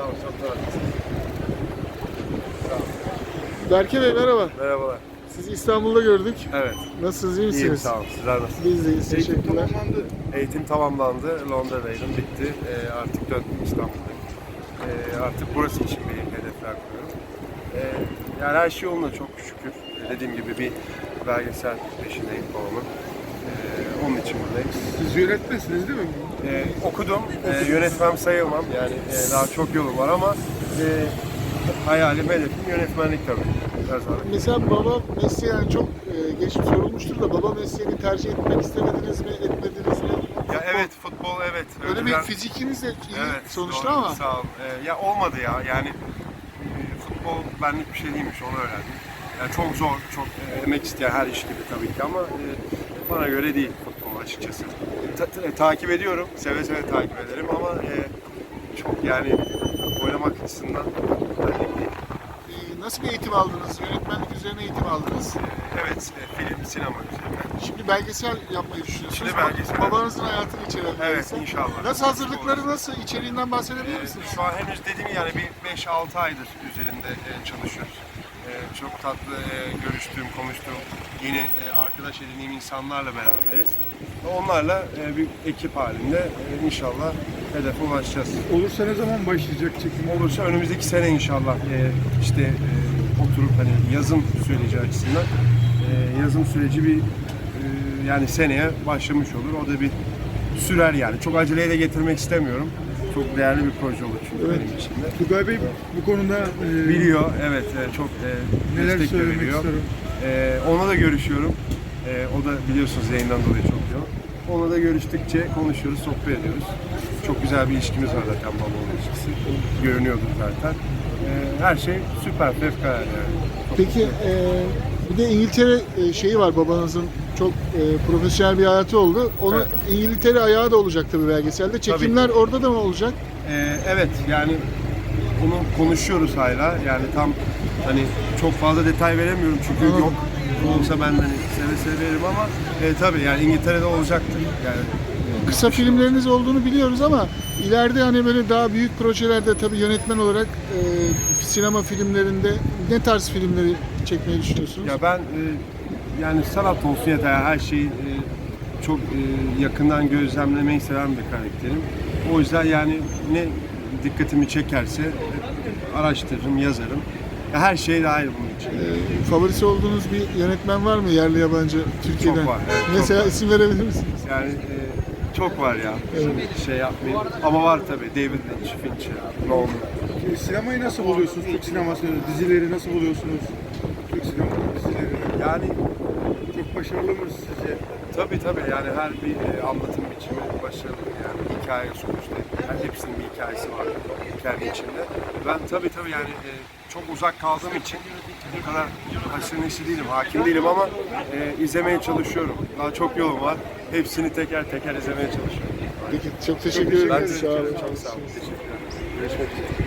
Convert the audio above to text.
Sağ çok sağ. Berke Bey merhaba. Merhabalar. Sizi İstanbul'da gördük. Evet, Nasılsınız, iyi misiniz? iyiyim sağ olun. Sizler nasılsınız? Biz de iyiyiz, teşekkürler. Eğitim tamamlandı. Londra'daydım, bitti. Ee, artık döndüm İstanbul'dayım. Ee, artık burası için bir hedefler kuruyorum. Ee, yani her şey yolunda çok şükür. Dediğim gibi bir belgesel peşindeyim babamın. Ee, onun için buradayım. Siz yönetmensiniz değil mi? Ee, okudum, ee, yönetmem sayılmam. Yani ee, daha çok yolum var ama ee, hayalim, hedefim yönetmenlik tabii. Her zaman. Mesela baba mesleği yani çok e, geç sorulmuştur da baba mesleğini tercih etmek istemediniz mi, etmediniz mi? Ya evet futbol evet. Öyle bir Önceden- fikiniz de iyi Evet, sonuçta doğru, ama Sağ ol. Ee, ya olmadı ya yani e, futbol benlik bir şey değilmiş onu öğrendim. Yani çok zor, çok e, emek isteyen her iş gibi tabii ki ama e, bana göre değil futbol açıkçası. Ta- ta- takip ediyorum, seve seve takip ederim ama e, çok yani oynamak açısından benlik değil. e, nasıl bir eğitim aldınız? Yönetmenlik üzerine eğitim aldınız. E, evet, e, film, sinema üzerine. Şimdi belgesel yapmayı düşünüyorsunuz. Şimdi belgesel. Babanızın hayatını içeren Evet, inşallah. Nasıl hazırlıkları nasıl? İçeriğinden bahsedebilir Ee, misiniz? Şu an henüz dediğim yani bir 5-6 aydır üzerinde e, çalışıyoruz. Çok tatlı e, görüştüğüm, konuştuğum yeni e, arkadaş edindiğim insanlarla beraberiz. Onlarla e, bir ekip halinde e, inşallah hedefe ulaşacağız. Olursa ne zaman başlayacak çekim? Olursa önümüzdeki sene inşallah e, işte e, oturup hani yazım süreci açısından e, yazım süreci bir e, yani seneye başlamış olur. O da bir sürer yani. Çok aceleye de getirmek istemiyorum. Çok değerli bir proje olur çünkü Evet. benim için de. Tugay Bey bu konuda e, Biliyor, evet, e, çok e, neler destek de söylemek veriyor. E, ona da görüşüyorum. E, o da biliyorsunuz yayından dolayı çok yoğun. Onunla da görüştükçe konuşuyoruz, sohbet ediyoruz. Çok güzel bir ilişkimiz var zaten babamla ilişkisi. Görünüyordu zaten. E, her şey süper, fevkalade yani. Çok Peki e, bir de İngiltere e, şeyi var babanızın çok e, profesyonel bir hayatı oldu. Onu Evet. İngiltere ayağı da olacak tabii belgeselde. Çekimler orada da mı olacak? Ee, evet yani bunu konuşuyoruz hala. Yani tam hani çok fazla detay veremiyorum çünkü Anladım. yok. Olsa ben hani seve seve veririm ama e, tabii yani İngiltere'de olacaktır. Yani Kısa filmleriniz olduğunu biliyoruz ama ileride hani böyle daha büyük projelerde tabii yönetmen olarak e, sinema filmlerinde ne tarz filmleri çekmeyi düşünüyorsunuz? ya ben e, yani sanat olsun yeter her şeyi e, çok e, yakından gözlemlemeyi seven bir karakterim. O yüzden yani ne dikkatimi çekerse e, araştırırım, yazarım. Ya her şey dahil bunun için. E, favorisi olduğunuz bir yönetmen var mı yerli yabancı Türkiye'den? var, evet, çok Mesela var. isim verebilir misiniz? Yani e, çok var ya. Şey yapmayayım. Ama var tabii. David Lynch, Fincher, Nolan. Şimdi sinemayı nasıl buluyorsunuz? Türk sinemasını, dizileri nasıl buluyorsunuz? Türk sinema dizileri. Yani Çok başarılı mı sizce? tabii tabii yani her bir e, anlatım biçimi başarılı. Yani hikaye sonuçta. Her hepsinin bir hikayesi var kendi içinde. Ben tabii tabii yani e, çok uzak kaldığım için bu kadar haşır neşir değilim, hakim değilim ama e, izlemeye çalışıyorum. Daha çok yolum var. Hepsini teker teker izlemeye çalışıyorum. Peki çok teşekkür ederim. Ben teşekkür ederim. Çok sağ olun. Teşekkür ederim. Görüşmek üzere.